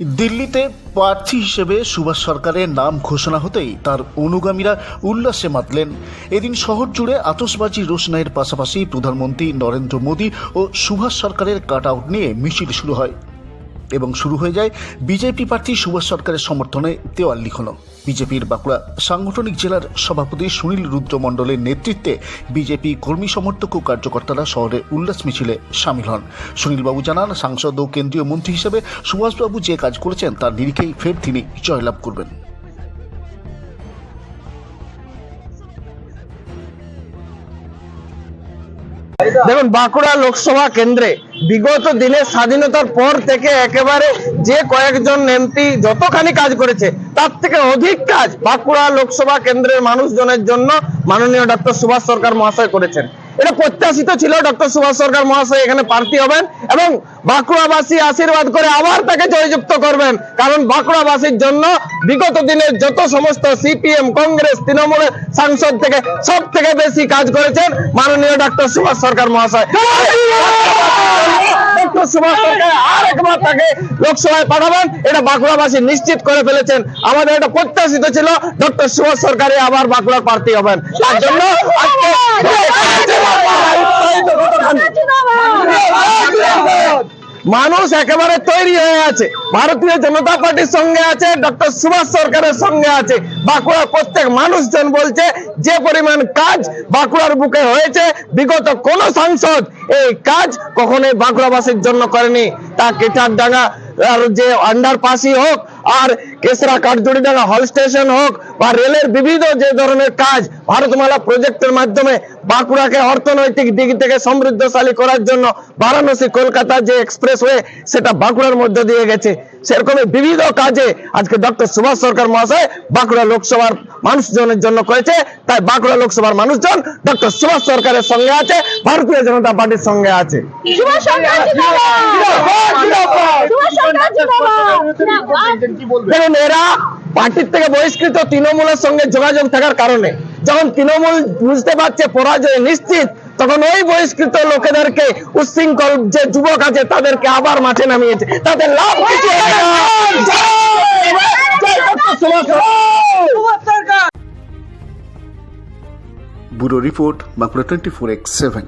দিল্লিতে প্রার্থী হিসেবে সুভাষ সরকারের নাম ঘোষণা হতেই তার অনুগামীরা উল্লাসে মাতলেন। এদিন শহর জুড়ে আতসবাজি রোশনাইয়ের পাশাপাশি প্রধানমন্ত্রী নরেন্দ্র মোদী ও সুভাষ সরকারের কাট আউট নিয়ে মিছিল শুরু হয় এবং শুরু হয়ে যায় বিজেপি প্রার্থী সুভাষ সরকারের সমর্থনে দেওয়াল লিখনো বিজেপির বাঁকুড়া সাংগঠনিক জেলার সভাপতি সুনীল রুদ্র মণ্ডলের নেতৃত্বে বিজেপি কর্মী সমর্থক ও কার্যকর্তারা শহরে উল্লাস মিছিলে সামিল হন। সুনীলবাবু জানান, সাংসদ ও কেন্দ্রীয় মন্ত্রী হিসেবে সুভাষবাবু যে কাজ করেছেন তার নিরিখেই ফের তিনি জয়লাভ করবেন। দেখুন, বাঁকুড়া লোকসভা কেন্দ্রে বিগত দিনে স্বাধীনতার পর থেকে একেবারে যে কয়েকজন এমপি যতখানি কাজ করেছে তার থেকে অধিক কাজ বাঁকুড়া লোকসভা কেন্দ্রের মানুষজনের জন্য মাননীয় ডক্টর সুভাষ সরকার মহাশয় করেছেন। এটা প্রত্যাশিত ছিল ডক্টর সুভাষ সরকার মহাশয় এখানে প্রার্থী হবেন এবং বাঁকুড়াবাসী আশীর্বাদ করে আবার তাকে জয়যুক্ত করবেন। কারণ বাঁকুড়াবাসীর জন্য বিগত দিনের যত সমস্ত সিপিএম, কংগ্রেস, তৃণমূলের সাংসদ থেকে সব থেকে বেশি কাজ করেছেন মাননীয় ডক্টর সুভাষ সরকার মহাশয়। ডক্টর সুভাষ সরকার আরেকবার তাকে লোকসভায় পাঠাবেন এটা বাঁকুড়াবাসী নিশ্চিত করে ফেলেছেন আমাদের এটা প্রত্যাশিত ছিল ডক্টর সুভাষ সরকারই আবার বাঁকুড়ার প্রার্থী হবেন তার জন্য আজকে মানুষ একেবারে তৈরি হয়ে আছে। ভারতীয় জনতা পার্টির সঙ্গে আছে, ডক্টর সুভাষ সরকারের সঙ্গে আছে। বাঁকুড়ার প্রত্যেক মানুষজন বলছে, যে পরিমাণ কাজ বাঁকুড়ার বুকে হয়েছে, বিগত কোন সাংসদ এই কাজ কখনোই বাঁকুড়াবাসীর জন্য করেনি। তা কেটার ডাঙ্গা আর যে আন্ডারপাসই হোক আর কেসরা কাঠজুড়িডাঙ্গা হল স্টেশন হোক বা রেলের বিবিধ যে ধরনের কাজ ভারতমালা প্রজেক্টের মাধ্যমে বাঁকুড়াকে অর্থনৈতিক দিক থেকে সমৃদ্ধশালী করার জন্য বারাণসী কলকাতা যে এক্সপ্রেস ওয়ে সেটা বাঁকুড়ার মধ্যে দিয়ে গেছে। সেরকমই বিবিধ কাজে আজকে ডক্টর সুভাষ সরকার মহাশয় বাঁকুড়া লোকসভার মানুষজনের জন্য করেছে। তাই বাঁকুড়া লোকসভার মানুষজন ডক্টর সুভাষ সরকারের সঙ্গে আছে ভারতীয় জনতা পার্টির সঙ্গে আছে সুভাষ সরকার জিন্দাবাদ সুভাষ সরকার জিন্দাবাদ দেখুন এরা পার্টির থেকে বহিষ্কৃত তৃণমূলের সঙ্গে যোগাযোগ থাকার কারণে। যখন তৃণমূল বুঝতে পারছে পরাজয় নিশ্চিত তখন ওই বহিষ্কৃত লোকেদেরকে উচ্ছৃঙ্খল যে যুবক আছে তাদেরকে আবার মাঠে নামিয়েছে। তাদের লাভ কিছু হবে না। জয় doctor Subhash Sarkar. Bureau report Bankura twenty four x seven.